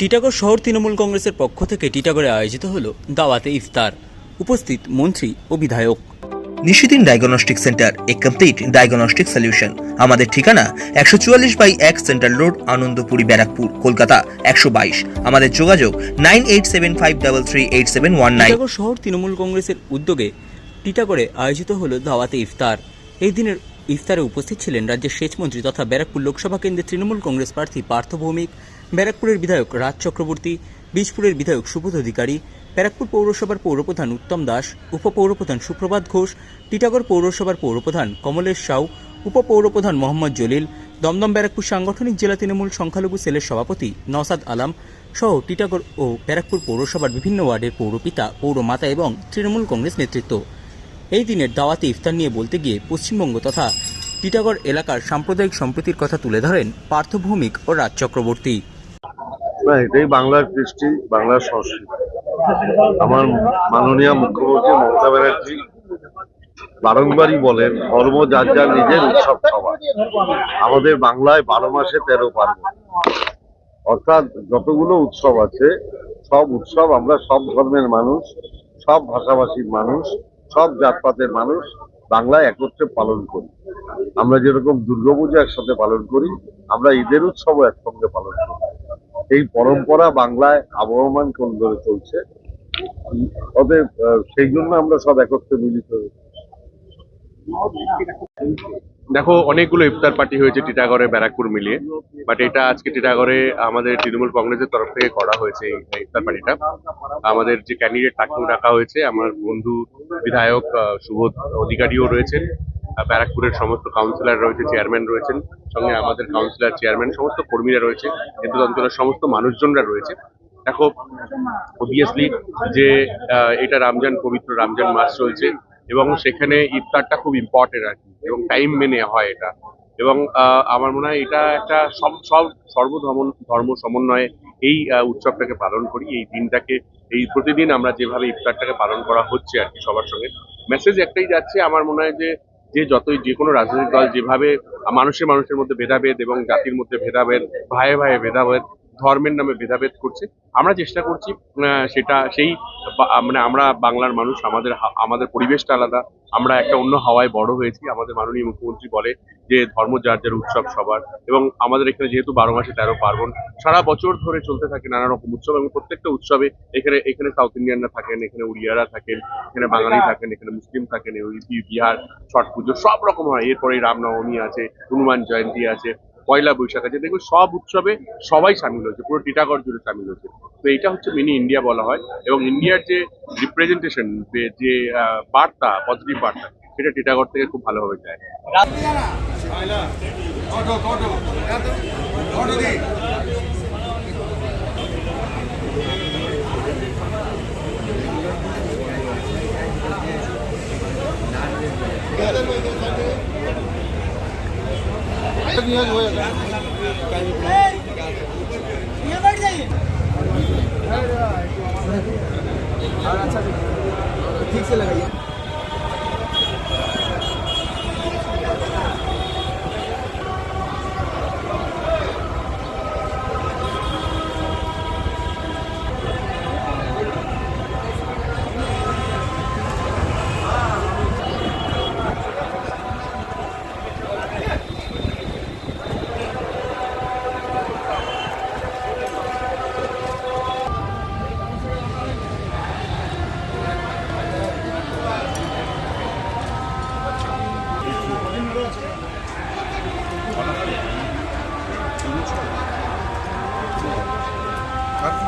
টিটাগড় শহর তৃণমূল কংগ্রেসের পক্ষ থেকে টিটাগড়ে আয়োজিত হল দাওয়াতে ইফতার। উপস্থিত মন্ত্রী ও বিধায়ক। Nishidin diagnostic centre a complete diagnostic solution আমাদের ঠিকানা একশো চুয়াল্লিশ বাই এক সেন্ট্রাল রোড আনন্দপুরি ব্যারাকপুর কলকাতা একশো বাইশ। আমাদের যোগাযোগ nine eight seven five double three eight seven one nine. শহর তৃণমূল কংগ্রেসের উদ্যোগে টিটাগড়ে আয়োজিত হল দাওয়াতে ইফতার। এই দিনের ইফতারে উপস্থিত ছিলেন রাজ্যের সেচমন্ত্রী তথা ব্যারাকপুর লোকসভা কেন্দ্রের তৃণমূল কংগ্রেস প্রার্থী পার্থ ভৌমিক ব্যারাকপুরের বিধায়ক রাজ চক্রবর্তী, বীজপুরের বিধায়ক সুবোধ অধিকারী, ব্যারাকপুর পৌরসভার পৌরপ্রধান উত্তম দাস, উপপৌরপ্রধান সুপ্রভাত ঘোষ, টিটাগড় পৌরসভার পৌরপ্রধান কমলেশ সাউ, উপপৌরপ্রধান মোহাম্মদ জলিল, দমদম ব্যারাকপুর সাংগঠনিক জেলা তৃণমূল সংখ্যালঘু সেলের সভাপতি নওসাদ আলাম সহ টিটাগড় ও ব্যারাকপুর পৌরসভার বিভিন্ন ওয়ার্ডের পৌরপিতা, পৌরমাতা এবং তৃণমূল কংগ্রেস নেতৃত্ব। এই দিনের দাওয়াতে ইফতার নিয়ে বলতে গিয়ে পশ্চিমবঙ্গ তথা টিটাগড় এলাকার সাম্প্রদায়িক সম্প্রীতির কথা তুলে ধরেন পার্থ ভৌমিক ও রাজ চক্রবর্তী। না, এটাই বাংলার কৃষ্টি, বাংলার সংস্কৃতি। আমার মাননীয় মুখ্যমন্ত্রী মমতা ব্যানার্জি বারংবারই বলেন, ধর্ম যার যার নিজের উৎসব সবার। আমাদের বাংলায় বারো মাসে তেরো পার্বণ। অর্থাৎ যতগুলো উৎসব আছে, সব উৎসব আমরা সব ধর্মের মানুষ, সব ভাষাভাষীর মানুষ, সব জাতপাতের মানুষ বাংলায় একত্রে পালন করি। আমরা যেরকম দুর্গাপূজা একসাথে পালন করি, আমরা ঈদের উৎসবও একসঙ্গে পালন করি। এই পরম্পরা বাংলায় আবহমান কোন ধরে চলছে? আহ, সেই জন্য আমরা সব একত্রে মিলিত দেখো অনেকগুলো ইফতার পার্টি হয়েছে টিটাগড়ে ব্যারাকপুর মিলিয়ে। বাট এটা আজকে টিটাগড়ে আমাদের তৃণমূল কংগ্রেসের তরফ থেকে করা হয়েছে এই ইফতার পার্টিটা। আমাদের যে ক্যান্ডিডেট তাকেও ডাকা হয়েছে। আমার বন্ধু বিধায়ক সুবোধ অধিকারীও রয়েছেন। ব্যারাকপুরের সমস্ত কাউন্সিলর রয়েছে চেয়ারম্যান রয়েছেন, সঙ্গে আমাদের কাউন্সিলর চেয়ারম্যান সমস্ত কর্মীরা রয়েছে বিদ্যুৎ অঞ্চলের সমস্ত মানুষজনরা রয়েছে। দেখো অবভিয়াসলি যে এটা রমজান, পবিত্র রমজান মাস চলছে, এবং সেখানে ইফতারটা খুব ইম্পর্টেন্ট আর কি, এবং টাইম মেনে হয় এটা। এবং আমার মনে হয় এটা একটা সব সব সর্বধর্ম ধর্ম সমন্বয়ে এই উৎসবটাকে পালন করি, এই দিনটাকে, এই প্রতিদিন আমরা যেভাবে ইফতারটাকে পালন করা হচ্ছে আর কি সবার সঙ্গে। মেসেজ একটাই যাচ্ছে, আমার মনে হয় যে যে যতই যে কোনো রাজনৈতিক দল যেভাবে মানুষের মানুষের মধ্যে ভেদাভেদ এবং জাতির মধ্যে ভেদাভেদ ভাইয়ে ভাইয়ে ভেদাভেদ ধর্মের নামে ভেদাভেদ করছে। আমরা চেষ্টা করছি সেটা, সেই মানে আমরা বাংলার মানুষ, আমাদের আমাদের পরিবেশটা আলাদা। আমরা একটা অন্য হাওয়ায় বড় হয়েছি। আমাদের মাননীয় মুখ্যমন্ত্রী বলে যে, ধর্ম যার যার উৎসব সবার। এবং আমাদের এখানে যেহেতু বারো মাসে তেরো পার্বণ, সারা বছর ধরে চলতে থাকে নানা রকম উৎসব এবং প্রত্যেকটা উৎসবে এখানে এখানে সাউথ ইন্ডিয়ানরা থাকেন, এখানে উড়িয়ারা থাকেন, এখানে বাঙালি থাকেন, এখানে মুসলিম থাকেন বিহার, ছট পুজো, সব রকম হয়। এরপরে রামনবমী আছে, হনুমান জয়ন্তী আছে পয়লা বৈশাখ আছে দেখবেন সব উৎসবে সবাই সামিল হয়েছে পুরো টিটাগড় জুড়ে সামিল হয়েছে তো এইটা হচ্ছে মিনি ইন্ডিয়া বলা হয় এবং ইন্ডিয়ার যে রিপ্রেজেন্টেশন যে বার্তা পজিটিভ বার্তা সেটা টিটাগড় থেকে খুব ভালোভাবে যায় ये बैठ जाइए। अच्छा ठीक से लगाइए।